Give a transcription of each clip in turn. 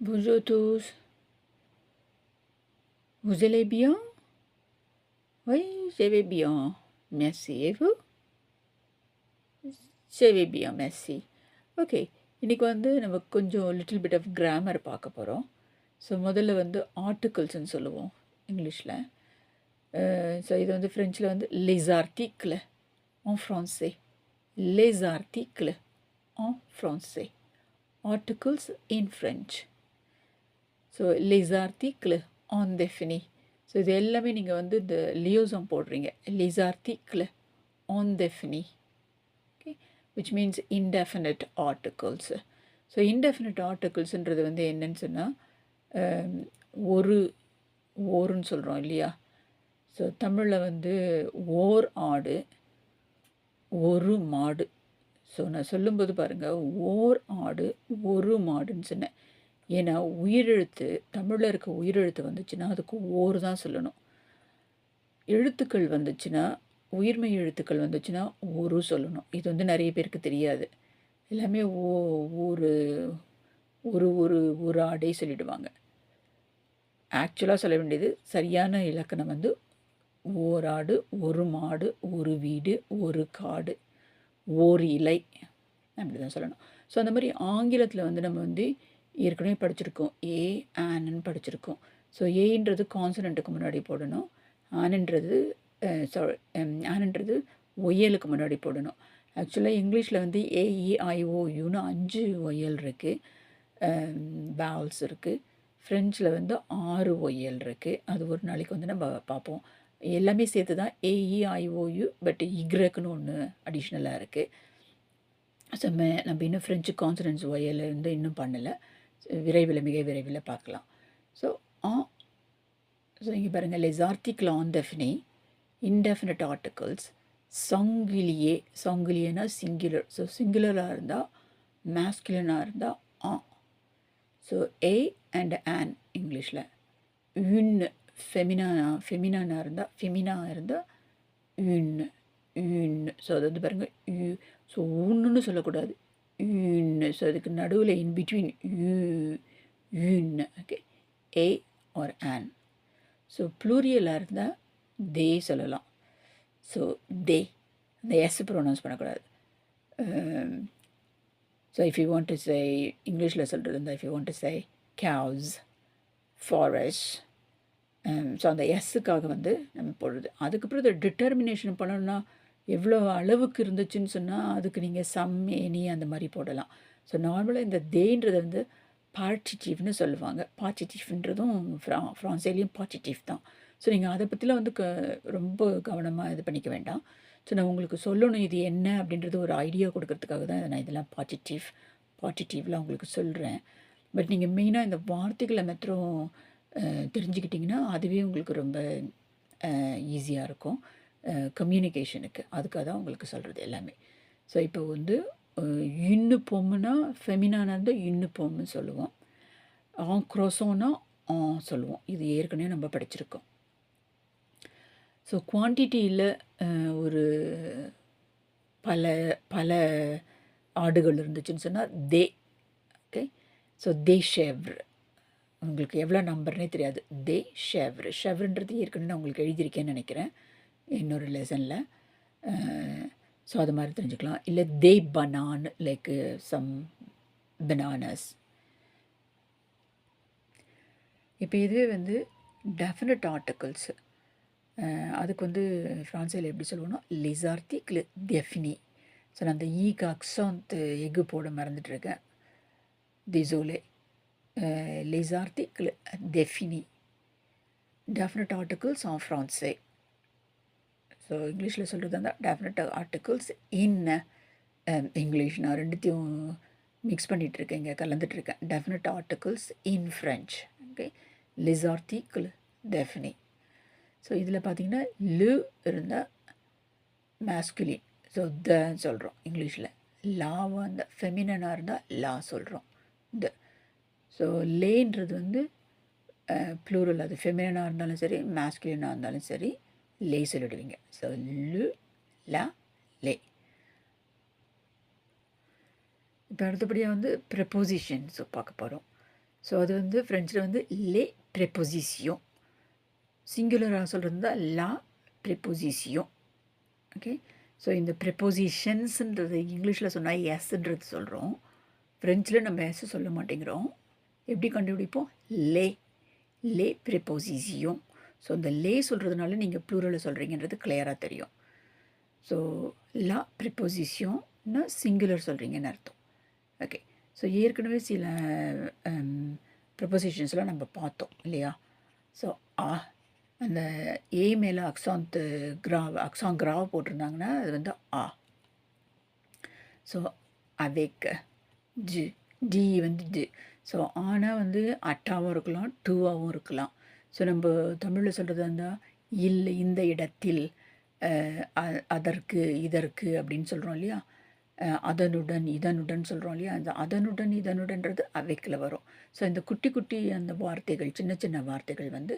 Bonjour tous. Vous allez bien Oui, je vais bien. Merci. Et vous Je vais bien, merci. Okay இன்றைக்கி வந்து நம்ம கொஞ்சம் little bit of grammar பார்க்க போகிறோம் so முதல்ல வந்து ஆர்டிகிள்ஸ்ன்னு சொல்லுவோம் இங்கிலீஷில் ஸோ இது வந்து ஃப்ரெஞ்சில் வந்து லெசார்டிக்கில் ஆன் ஃப்ரான்ஸே லெசார்டிக்கில் ஆன் ஃப்ரான்ஸே articles in French so les ஆன் en défini ஸோ இது எல்லாமே நீங்கள் வந்து இந்த லியோசம் போடுறீங்க. Les articles ஆன் défini okay which means indefinite articles. So indefinite ஆர்டிகிள்ஸுன்றது வந்து என்னன்னு சொன்னால் um, ஒரு ஓருன்னு சொல்கிறோம் இல்லையா? ஸோ தமிழில் வந்து ஓர் ஆடு ஒரு மாடு. ஸோ நான் சொல்லும்போது பாருங்கள் ஓர் ஆடு ஒரு மாடுன்னு சொன்னேன். ஏன்னா உயிரெழுத்து தமிழில் இருக்க உயிரெழுத்து வந்துச்சுன்னா அதுக்கு ஓர் தான் சொல்லணும். எழுத்துக்கள் வந்துச்சுன்னா உயிர்மை எழுத்துக்கள் வந்துச்சுன்னா ஒரு சொல்லணும். இது வந்து நிறைய பேருக்கு தெரியாது. எல்லாமே ஓ ஒரு ஒரு ஒரு ஒரு ஆடே சொல்லிடுவாங்க. ஆக்சுவலாக சொல்ல வேண்டியது சரியான இலக்கணம் வந்து ஓராடு ஒரு மாடு ஒரு வீடு ஒரு காடு ஓர் இலை. அப்படி தான் சொல்லணும். ஸோ அந்த மாதிரி ஆங்கிலத்தில் வந்து நம்ம வந்து ஏற்கனவே படிச்சிருக்கோம். ஏ ஆன்னு படிச்சிருக்கோம். ஸோ ஏன்றது கான்சனண்ட்டுக்கு முன்னாடி போடணும். ஆனன்றது ஆனன்றது um, ஒய்யலுக்கு முன்னாடி போடணும். ஆக்சுவலாக இங்கிலீஷில் வந்து ஏஇஐஓயூன்னு e, அஞ்சு ஒய்யல் இருக்குது வேவல்ஸ் um, இருக்குது ஃப்ரெஞ்சில் வந்து ஆறு ஒய்யல் இருக்குது அது ஒரு நாளைக்கு வந்து நம்ம பார்ப்போம். எல்லாமே சேர்த்து தான் ஏஇஐஓயு பட் e, இக்ரக்குன்னு ஒன்று அடிஷ்னலாக இருக்குது ஸோ மே நம்ம இன்னும் ஃப்ரெஞ்சு கான்சனன்ஸ் ஒயல் வந்து இன்னும் பண்ணலை. விரைவில் மிக விரைவில் பார்க்கலாம். ஸோ ஆ ஸோ இங்கே பாருங்கள் லெஸ் ஆர்டிக்கிள் ஆன் டெஃபினி இன்டெஃபினட் ஆர்டிகல்ஸ் சங்கிலியே சங்கிலியனா சிங்குலர் ஸோ சிங்குலராக இருந்தால் மேஸ்குலனாக இருந்தால் ஆ ஸோ ஏ அண்ட் ஆன் இங்கிலீஷில். யுன்னு ஃபெமினானா ஃபெமினானாக இருந்தால் ஃபெமினா இருந்தால் யுன்னு யுன்னு ஸோ அது வந்து பாருங்கள் யூ. ஸோ ஒன்றுன்னு சொல்லக்கூடாது. யுன்னு ஸோ அதுக்கு நடுவில் இன் பிட்வீன் யூ யுன்னு okay a or an so ப்ளூரியலாக இருந்தால் தே சொல்லலாம். ஸோ தே அந்த எஸ் ப்ரொனவுன்ஸ் பண்ணக்கூடாது. So if you want to say இங்கிலீஷில் சொல்கிறது இருந்தால் if you want to say caves forest so அந்த எஸ்ஸுக்காக வந்து நம்ம போடுறது. அதுக்கப்புறம் இதை டிட்டர்மினேஷன் பண்ணணும்னா எவ்வளோ அளவுக்கு இருந்துச்சுன்னு சொன்னால் அதுக்கு நீங்கள் சம் அந்த மாதிரி போடலாம். ஸோ நார்மலாக இந்த தேன்றது வந்து பாட்டிட்டிவ்னு சொல்லுவாங்க. பாட்டிட்டிவ்ன்றதும் ஃப்ரா ஃப்ரான்ஸேலேயும் பாசிட்டிவ் தான். ஸோ நீங்கள் அதை பற்றிலாம் வந்து க ரொம்ப கவனமாக இது பண்ணிக்க வேண்டாம். ஸோ நான் உங்களுக்கு சொல்லணும் இது என்ன அப்படின்றது ஒரு ஐடியா கொடுக்கறதுக்காக தான் நான் இதெல்லாம் பாசிட்டிவ் பாசிட்டிவ்லாம் உங்களுக்கு சொல்கிறேன் பட் நீங்கள் மெயினாக இந்த வார்த்தைகளை மாத்திரம் தெரிஞ்சுக்கிட்டிங்கன்னா அதுவே உங்களுக்கு ரொம்ப ஈஸியாக இருக்கும். கம்யூனிகேஷனுக்கு அதுக்காக தான் உங்களுக்கு சொல்கிறது எல்லாமே. ஸோ இப்போ வந்து இன்னு பொம்முனா ஃபெமினானா இருந்தால் இன்னு பொம்முன்னு சொல்லுவோம். ஆ க்ரோசோனா ஆ சொல்லுவோம். இது ஏற்கனவே நம்ம படிச்சிருக்கோம். ஸோ குவான்டிட்டியில் ஒரு பல பல ஆடுகள் இருந்துச்சுன்னு சொன்னால் தே ஓகே ஸோ தே ஷேவ்ரு உங்களுக்கு எவ்வளோ நம்பர்னே தெரியாது. தே ஷேவ்ரு ஷெவ்ருன்றது ஏற்கனவே நான் உங்களுக்கு எழுதியிருக்கேன்னு நினைக்கிறேன். இன்னொரு லெசனில் ஸோ அது மாதிரி தெரிஞ்சுக்கலாம். இல்லை தே பனான் லைக் சம் பனானஸ் இப்போ இதுவே வந்து டெஃபினட் ஆர்டிகல்ஸு அதுக்கு வந்து ஃப்ரான்ஸில் எப்படி சொல்லுவோன்னா லிசார்த்தி கிளி டெஃபினி ஸோ நான் அந்த ஈக்கு அக்ஸாந்த் எக்கு போட மறந்துட்டுருக்கேன். திசோலே லிசார்த்தி articles டெஃபினி definite articles of français. So இங்கிலீஷில் சொல்கிறது அந்த டெஃபினட் ஆர்டிகிள்ஸ் இன் இங்கிலீஷ் நான் ரெண்டுத்தையும் மிக்ஸ் பண்ணிகிட்ருக்கேன் கலந்துட்டுருக்கேன். Definite articles in French okay Liz டெஃபினி ஸோ இதில் பார்த்தீங்கன்னா லு இருந்தால் மேஸ்குலின் ஸோ தன்னு சொல்கிறோம் இங்கிலீஷில். லாவாக இருந்தால் ஃபெமினனாக இருந்தால் லா சொல்கிறோம் த ஸோ லேன்றது வந்து ப்ளூரல் uh, அது ஃபெமினனாக இருந்தாலும் சரி மேஸ்குலினாக இருந்தாலும் சரி லே சொல்லிடுவீங்க. ஸோ லு லா லே. இப்போ அடுத்தபடியாக வந்து ப்ரெப்போசிஷன்ஸ் பார்க்க போகிறோம் ஸோ அது வந்து ஃப்ரெஞ்சில் வந்து லே ப்ரெப்பொசிஷியோன் சிங்குலராக சொல்கிறது தான் லா ப்ரெப்பொசிஷியோன் ஓகே ஸோ இந்த ப்ரெப்போசிஷன்ஸுன்றது இங்கிலீஷில் சொன்னால் எஸ்ன்றது சொல்கிறோம் ஃப்ரெஞ்சில் நம்ம எஸ் சொல்ல மாட்டேங்கிறோம். எப்படி கண்டுபிடிப்போம்? லே. லே ப்ரெப்பொசிஷியோன் ஸோ இந்த லே சொல்கிறதுனால நீங்கள் ப்ளூரலில் சொல்கிறீங்கன்றது கிளியராக தெரியும். ஸோ லா ப்ரிப்போசிஷியோன்னா சிங்குலர் சொல்கிறீங்கன்னு அர்த்தம். ஓகே ஸோ ஏற்கனவே சில ப்ரிப்போசிஷன்ஸ்லாம் நம்ம பார்த்தோம் இல்லையா? ஸோ ஆ அந்த ஏ மேலே அக்ஸாந்த் கிரா அக்ஸாங் கிராவ் போட்டிருந்தாங்கன்னா அது வந்து ஆ ஸோ அவேக் ஜி டி வந்து டி ஸோ ஆனால் வந்து அட்டாவும் இருக்கலாம் டூவாகவும் இருக்கலாம். ஸோ நம்ம தமிழில் சொல்கிறது இருந்தால் இல்லை இந்த இடத்தில் அதற்கு இதற்கு அப்படின்னு சொல்கிறோம் இல்லையா? அதனுடன் இதனுடன் சொல்கிறோம் இல்லையா? அந்த அதனுடன் இதனுடன்றது அவைக்கில் வரும். ஸோ இந்த குட்டி குட்டி அந்த வார்த்தைகள் சின்ன சின்ன வார்த்தைகள் வந்து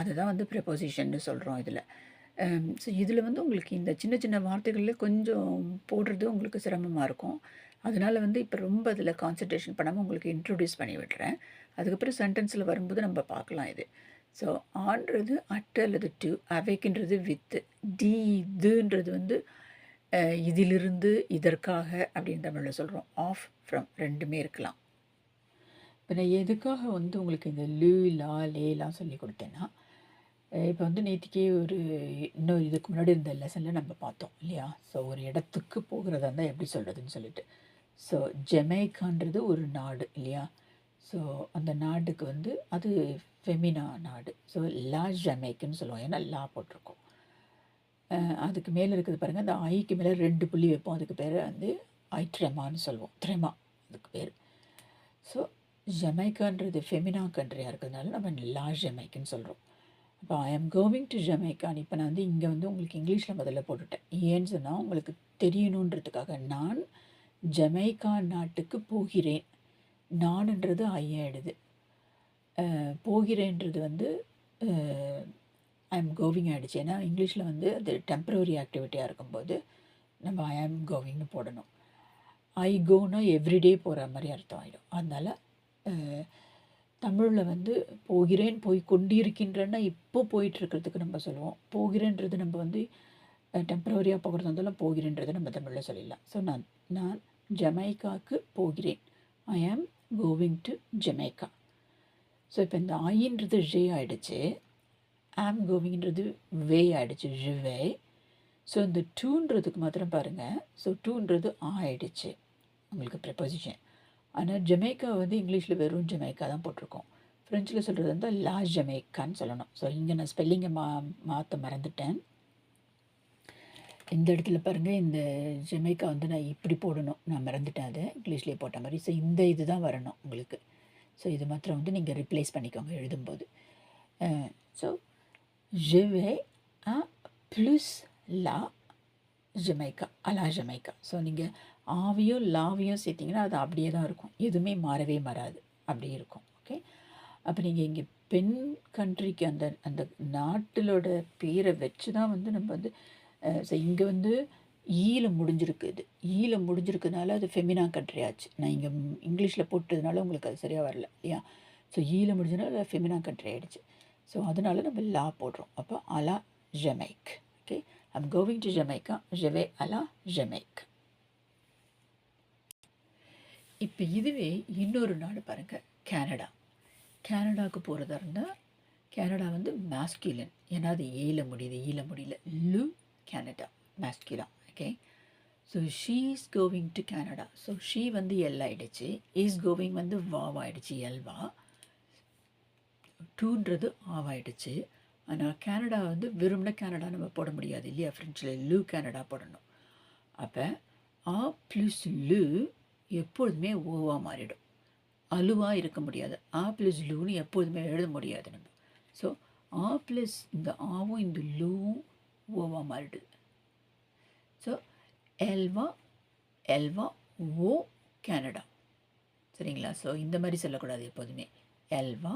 அதை தான் வந்து ப்ரெப்போசிஷன்னு சொல்கிறோம் இதில். ஸோ இதில் வந்து உங்களுக்கு இந்த சின்ன சின்ன வார்த்தைகளில் கொஞ்சம் போடுறது உங்களுக்கு சிரமமாக இருக்கும். அதனால் வந்து இப்போ ரொம்ப அதில் கான்சன்ட்ரேஷன் பண்ணாமல் உங்களுக்கு இன்ட்ரொடியூஸ் பண்ணி விடுறேன் அதுக்கப்புறம் சென்டென்ஸில் வரும்போது நம்ம பார்க்கலாம் இது. ஸோ ஆன்றது அட் அல்லது டு அவைக்குன்றது வித்து டி இதுன்றது வந்து இதிலிருந்து இதற்காக அப்படின்னு தமிழில் சொல்கிறோம் ஆஃப் ஃப்ரம் ரெண்டுமே இருக்கலாம். இப்போ நான் எதுக்காக வந்து உங்களுக்கு இந்த லூ லா லேலாம் சொல்லி கொடுத்தேன்னா இப்போ வந்து நேற்றுக்கே ஒரு இன்னொரு இதுக்கு முன்னாடி இருந்த லெசனில் நம்ம பார்த்தோம் இல்லையா? ஸோ ஒரு இடத்துக்கு போகிறதா இருந்தால் எப்படி சொல்கிறதுன்னு சொல்லிட்டு. ஸோ ஜெமைக்கான்றது ஒரு நாடு இல்லையா? ஸோ அந்த நாடுக்கு வந்து அது ஃபெமினா நாடு. ஸோ லா ஜமைக்குன்னு சொல்லுவோம் ஏன்னா லா போட்டிருக்கோம். அதுக்கு மேலே இருக்குது பாருங்கள் அந்த ஐக்கு மேலே ரெண்டு புள்ளி வைப்போம். அதுக்கு பேர் வந்து ஐ ட்ரெமான்னு சொல்லுவோம். த்ரெமா. அதுக்கு பேர். ஸோ ஜமைக்கான்றது ஃபெமினா கண்ட்ரியாக இருக்கிறதுனால நம்ம லா ஜமைக்குன்னு சொல்கிறோம் அப்போ ஐ எம் கோவிங் டு ஜமைக்கான் இப்போ நான் வந்து இங்கே வந்து உங்களுக்கு இங்கிலீஷில் முதல்ல போட்டுட்டேன். ஏன்னு சொன்னால் உங்களுக்கு தெரியணுன்றதுக்காக நான் ஜமைக்கா நாட்டுக்கு போகிறேன். நானுன்றது ஐயாயிடுது. போகிறேன்றது வந்து ஐ எம் கோவிங் ஆகிடுச்சு ஏன்னா இங்கிலீஷில் வந்து அது டெம்ப்ரவரி ஆக்டிவிட்டியாக இருக்கும்போது நம்ம ஐ ஆம் கோவிங்னு போடணும். ஐ கோனா எவ்ரிடே போகிற மாதிரி அர்த்தம் ஆகிடும் அதனால் தமிழில் வந்து போகிறேன் போய் கொண்டிருக்கின்றன்னா இப்போ போயிட்டுருக்கிறதுக்கு நம்ம சொல்லுவோம். போகிறேன்றது நம்ம வந்து டெம்ப்ரவரியாக போகிறது இருந்தாலும் போகிறேன்றது நம்ம தமிழில் சொல்லிடலாம். ஸோ நான் நான் ஜமைக்காவுக்கு போகிறேன். ஐ ஆம் கோவிங் டு ஜமைக்கா ஸோ இப்போ இந்த ஐன்றது ஜே ஆகிடுச்சு ஆம் கோவிங்கிறது வே ஆகிடுச்சு வே. ஸோ இந்த டூன்றதுக்கு மாத்திரம் பாருங்கள் ஸோ டூன்றது ஆயிடுச்சு. உங்களுக்கு ப்ரெப்போசிஷன் ஆனால் ஜமேக்கா வந்து இங்கிலீஷில் வெறும் ஜமேக்கா தான் போட்டிருக்கோம். ஃப்ரெஞ்சில் சொல்கிறது வந்து லா ஜமேக்கான்னு சொல்லணும். ஸோ இங்கே நான் ஸ்பெல்லிங்கை மா மாற்ற மறந்துட்டேன். இந்த இடத்துல பாருங்கள் இந்த ஜெமைக்கா வந்து நான் இப்படி போடணும். நான் மறந்துட்டேன் அதை. இங்கிலீஷ்லேயே போட்ட மாதிரி. ஸோ இந்த இது தான் வரணும் உங்களுக்கு. ஸோ இது மாத்திரம் வந்து நீங்கள் ரிப்ளேஸ் பண்ணிக்கோங்க எழுதும்போது. ஸோ ஜெவே ஆ ப்ளஸ் லா la ஜமைக்கா அலா ஜமைக்கா ஸோ நீங்கள் ஆவியும் லாவியும் சேர்த்திங்கன்னா அது அப்படியே தான் இருக்கும். எதுவுமே மாறவே மாறாது. அப்படியே இருக்கும். ஓகே அப்போ நீங்கள் இங்கே பெண் கண்ட்ரிக்கு அந்த அந்த நாட்டிலோட பேரை வச்சு தான் வந்து நம்ம வந்து ஸோ இங்கே வந்து ஈல முடிஞ்சிருக்கு இது ஈல முடிஞ்சிருக்கிறதுனால அது ஃபெமினா கண்ட்ரி ஆச்சு. நான் இங்கே இங்கிலீஷில் போட்டதுனால உங்களுக்கு அது சரியாக வரல இல்லையா? ஸோ ஈல முடிஞ்சதுனால ஃபெமினா கண்ட்ரி ஆகிடுச்சு ஸோ அதனால நம்ம லா போடுறோம். அப்போ அலா ஜமைக் okay I'm going to Jamaica ஜெவே அலா ஜமைக் இப்போ இதுவே இன்னொரு நாடு பாருங்கள் கேனடா கேனடாவுக்கு போகிறதா இருந்தால் கேனடா வந்து மேஸ்கிலன் ஏன்னா அது ஏல முடியுது ஈல முடியல. லு Canada மேஸ்கிலா okay so she is going to Canada so she வந்து எல் ஆகிடுச்சு இஸ் கோவிங் வந்து வாவாயிடுச்சு எல்வா டூன்றது ஆவாயிடுச்சு ஆனால் கனடா வந்து விரும்பின கனடா நம்ம போட முடியாது இல்லையா? ஃப்ரெஞ்சில் லூ கனடா போடணும். அப்போ ஆ ப்ளஸ் லூ எப்பொழுதுமே ஓவாக மாறிடும். அலுவாக இருக்க முடியாது. ஆ ப்ளஸ் லூன்னு எப்போதுமே எழுத முடியாது நம்ம. ஸோ ஆ ப்ளஸ் இந்த ஆவும் இந்த லூவும் ஓவா மாறிடுது. ஸோ எல்வா எல்வா ஓ கேனடா சரிங்களா? ஸோ இந்த மாதிரி சொல்லக்கூடாது எப்போதுமே. எல்வா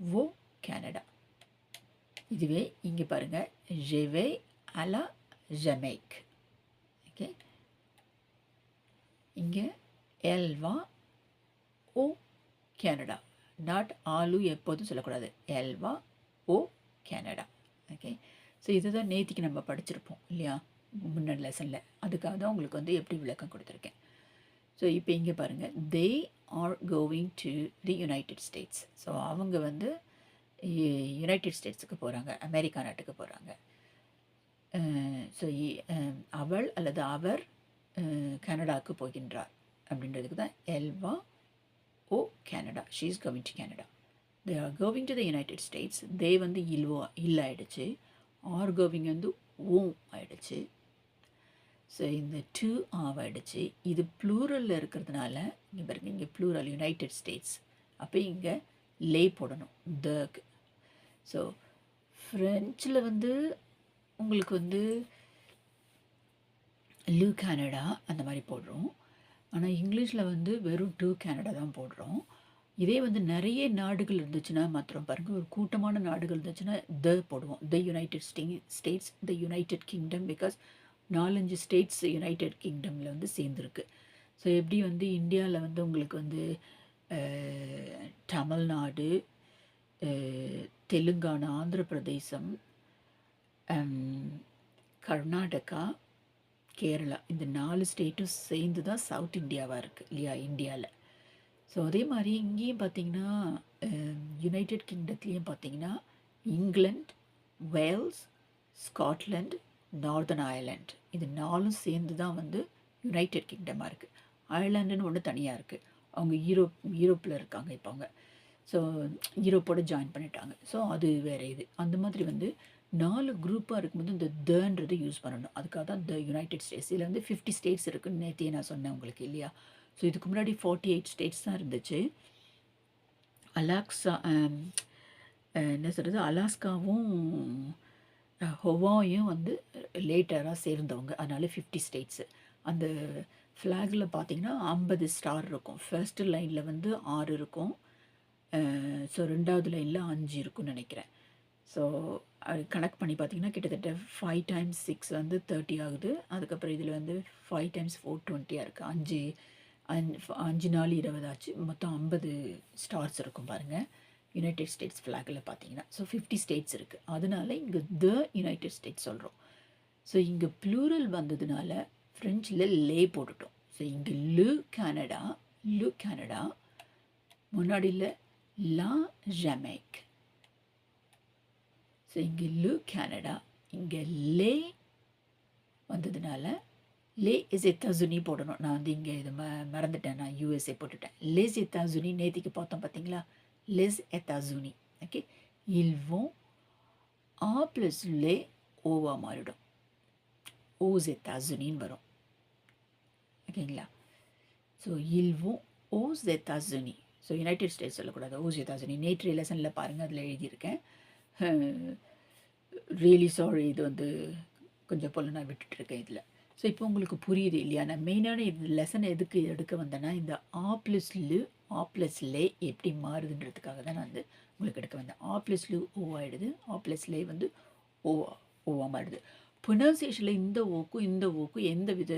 ஓ கேனடா இதுவே இங்கே பாருங்கள் ஜெவே அலா ஜமேக் ஓகே இங்கே எல்வா ஓ கேனடா நாட் ஆலு எப்போதும் சொல்லக்கூடாது. எல்வா ஓ கேனடா ஓகே ஸோ இதுதான் நேத்திக்கு நம்ம படிச்சிருப்போம் இல்லையா? முன்னாடி லெசனில் அதுக்காக தான் உங்களுக்கு வந்து எப்படி விளக்கம் கொடுத்துருக்கேன். ஸோ இப்போ இங்கே பாருங்கள் they are going to the United States so அவங்க வந்து யுனைடெட் ஸ்டேட்ஸுக்கு போகிறாங்க அமெரிக்கா நாட்டுக்கு போகிறாங்க ஸோ அவள் அல்லது அவர் கனடாவுக்கு போகின்றார். அப்படின்றதுக்கு தான் எல்வா ஓ Canada she is going to Canada they are going to the United States they வந்து இல்வோ இல்லாயிடுச்சு. ஆர்கோவிங் வந்து ஓம் ஆயிடுச்சு. ஸோ இந்த டூ ஆவ் ஆயிடுச்சு. இது ப்ளூரலில் இருக்கிறதுனால இங்கே பாருங்க இங்கே ப்ளூரல் யுனைடெட் ஸ்டேட்ஸ் அப்போ இங்கே லே போடணும் தக்கு ஸோ ஃப்ரெஞ்சில் வந்து உங்களுக்கு வந்து லூ கனடா அந்த மாதிரி போடுறோம். ஆனால் இங்கிலீஷில் வந்து வெறும் டூ கனடா தான் போடுறோம். இதே வந்து நிறைய நாடுகள் இருந்துச்சுன்னா மாத்திரம் பாருங்கள் ஒரு கூட்டமான நாடுகள் இருந்துச்சுன்னா த போடுவோம். The United stay States the United Kingdom because நாலஞ்சு ஸ்டேட்ஸ் யுனைடெட் கிங்டமில் வந்து சேர்ந்துருக்கு. ஸோ எப்படி வந்து இந்தியாவில் வந்து உங்களுக்கு வந்து தமிழ்நாடு தெலுங்கானா ஆந்திர பிரதேசம் கர்நாடகா கேரளா இந்த நாலு ஸ்டேட்டும் சேர்ந்து தான் சவுத் இந்தியாவாக இருக்குது இல்லையா இந்தியாவில் ஸோ அதே மாதிரி இங்கேயும் பார்த்தீங்கன்னா யுனைடெட் கிங்டத்துலேயும் பார்த்தீங்கன்னா England Wales Scotland Northern Ireland இது நாலும் சேர்ந்து தான் வந்து யுனைடெட் கிங்டமாக இருக்குது அயர்லாண்டுன்னு ஒன்று தனியாக இருக்குது அவங்க யூரோப் யூரோப்பில் இருக்காங்க இப்போ அவங்க. ஸோ யூரோப்போடு ஜாயின் பண்ணிட்டாங்க. ஸோ அது வேறு இது. அந்த மாதிரி வந்து நாலு குரூப்பாக இருக்கும்போது இந்த தன்றது யூஸ் பண்ணணும். அதுக்காக தான் த யுனைடெட் ஸ்டேட்ஸ் இதில் வந்து ஃபிஃப்டி ஸ்டேட்ஸ் இருக்குன்னு நேற்றே நான் சொன்னேன் உங்களுக்கு இல்லையா? ஸோ இதுக்கு முன்னாடி ஃபார்ட்டி எயிட் ஸ்டேட்ஸ் தான் இருந்துச்சு. Um, அலாக்ஸா என்ன சொல்கிறது அலாஸ்காவும் ஹொவாயும் வந்து லேட்டராக சேர்ந்தவங்க. அதனால் ஃபிஃப்டி ஸ்டேட்ஸு அந்த ஃப்ளாகில் பார்த்தீங்கன்னா ஐம்பது ஸ்டார் இருக்கும். ஃபர்ஸ்ட்டு லைனில் வந்து ஆறு இருக்கும். ஸோ ரெண்டாவது லைனில் அஞ்சு இருக்கும்னு நினைக்கிறேன். ஸோ அது கனெக்ட் பண்ணி பார்த்தீங்கன்னா கிட்டத்தட்ட ஃபைவ் டைம்ஸ் சிக்ஸ் வந்து தேர்ட்டி ஆகுது. அதுக்கப்புறம் இதில் வந்து ஃபைவ் டைம்ஸ் ஃபோர் டுவெண்ட்டியாக இருக்குது அஞ்சு அஞ்சு அஞ்சு நாள் இருபதாச்சு மொத்தம் ஐம்பது ஸ்டார்ஸ் இருக்கும் பாருங்கள் யுனைடெட் ஸ்டேட்ஸ் ஃப்ளாகில் பார்த்தீங்கன்னா ஸோ ஃபிஃப்டி ஸ்டேட்ஸ் இருக்குது அதனால இங்கே த யுனைடெட் ஸ்டேட்ஸ் சொல்கிறோம் ஸோ இங்கே ப்ளூரல் வந்ததுனால ஃப்ரெஞ்சில் லே போட்டுட்டோம். ஸோ இங்கே லு கனடா லு கனடா முன்னாடியில் லா ஜமேக் ஸோ இங்கே லு கனடா இங்கே லே வந்ததுனால லே இஸ் எத்தாசுனி போடணும். நான் வந்து இங்கே இது ம மறந்துட்டேன். நான் யூஎஸ்ஏ போட்டுட்டேன். லேஸ் எத்தாசுனி நேற்றுக்கு பார்த்தோம் பார்த்தீங்களா? லெஸ் எத்தாசுனி ஓகே இல்வோம் ஆ ப்ளஸ் லே ஓவா மாறிடும். ஓஸ் எத்தாசுனின்னு வரும். ஓகேங்களா? ஸோ இல்வோம் ஓஸ் எத்தாசுனி ஸோ யுனைடெட் ஸ்டேட்ஸ் சொல்லக்கூடாது. ஓஸ் எத்தாசுனி நேற்று லெசனில் பாருங்கள் அதில் எழுதியிருக்கேன். ரியலி சாரி இது வந்து கொஞ்சம் போல் நான் விட்டுட்டுருக்கேன் இதில். ஸோ இப்போ உங்களுக்கு புரியுது இல்லையா? நான் மெயினான இந்த லெசன் எதுக்கு எடுக்க வந்தேன்னா இந்த ஆ ப்ளஸ் லு ஆ ப்ளஸ் லே எப்படி மாறுதுன்றதுக்காக தான் நான் வந்து உங்களுக்கு எடுக்க வந்தேன். ஆ ப்ளஸ் லு ஓ ஆகிடுது ஆ ப்ளஸ் லே வந்து ஓ ஓவா மாறுது. ப்ரொனவுன்சியேஷனில் இந்த ஓக்கும் இந்த ஓக்கும் எந்த வித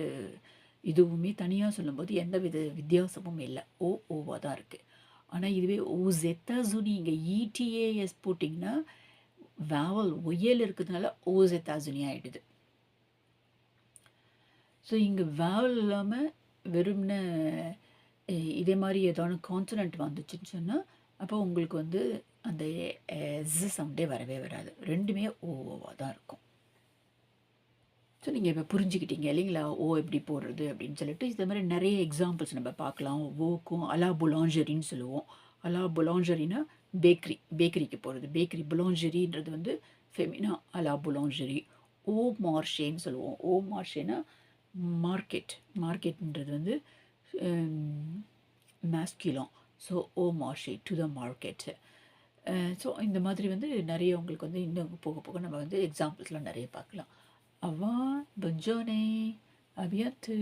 இதுவுமே தனியாக சொல்லும்போது எந்த வித வித்தியாசமும் இல்லை. ஓ ஓவாக தான் இருக்குது ஆனால் இதுவே ஓ ஜெத்தாசுனி இங்கே இடிஏஎஸ் e, போட்டிங்கன்னா வேவல் ஒய்யல் இருக்கிறதுனால ஓ ஜெத்தாசுனி ஆகிடுது ஸோ இங்கே வேவல் இல்லாமல் வெறும்ன இதே மாதிரி ஏதாவது கான்சனண்ட் வந்துச்சுன்னு சொன்னால் அப்போ உங்களுக்கு வந்து அந்த எஸ் சவுண்டே வரவே வராது. ரெண்டுமே ஓவாக தான் இருக்கும். ஸோ நீங்கள் இப்போ புரிஞ்சுக்கிட்டீங்க இல்லைங்களா? ஓ எப்படி போடுறது அப்படின்னு சொல்லிட்டு இந்த மாதிரி நிறைய எக்ஸாம்பிள்ஸ் நம்ம பார்க்கலாம். ஓக்கும் அலா புலாஞ்சரின்னு சொல்லுவோம். அலா புலாஞ்சரினா பேக்கரி பேக்கரிக்கு போகிறது பேக்கரி புலாஞ்சரின்றது வந்து ஃபெமினா அலா புலாஞ்சரி ஓ மார்ஷேன்னு சொல்லுவோம். ஓ மார்ஷேனா மார்க்கெட் மார்க்கெட்ன்றது வந்து மேஸ்கிலம் ஸோ ஓ மார்ஷி டு த மார்க்கெட்டு ஸோ இந்த மாதிரி வந்து நிறைய உங்களுக்கு வந்து இன்னும் போக போக நம்ம வந்து எக்ஸாம்பிள்ஸ்லாம் நிறைய பார்க்கலாம். அவா பஞ்சோனே அபியாத்து